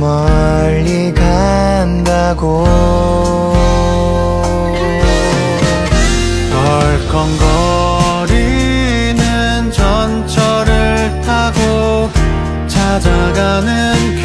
멀리 간다고. 덜컹거리는 전철을 타고 찾아가는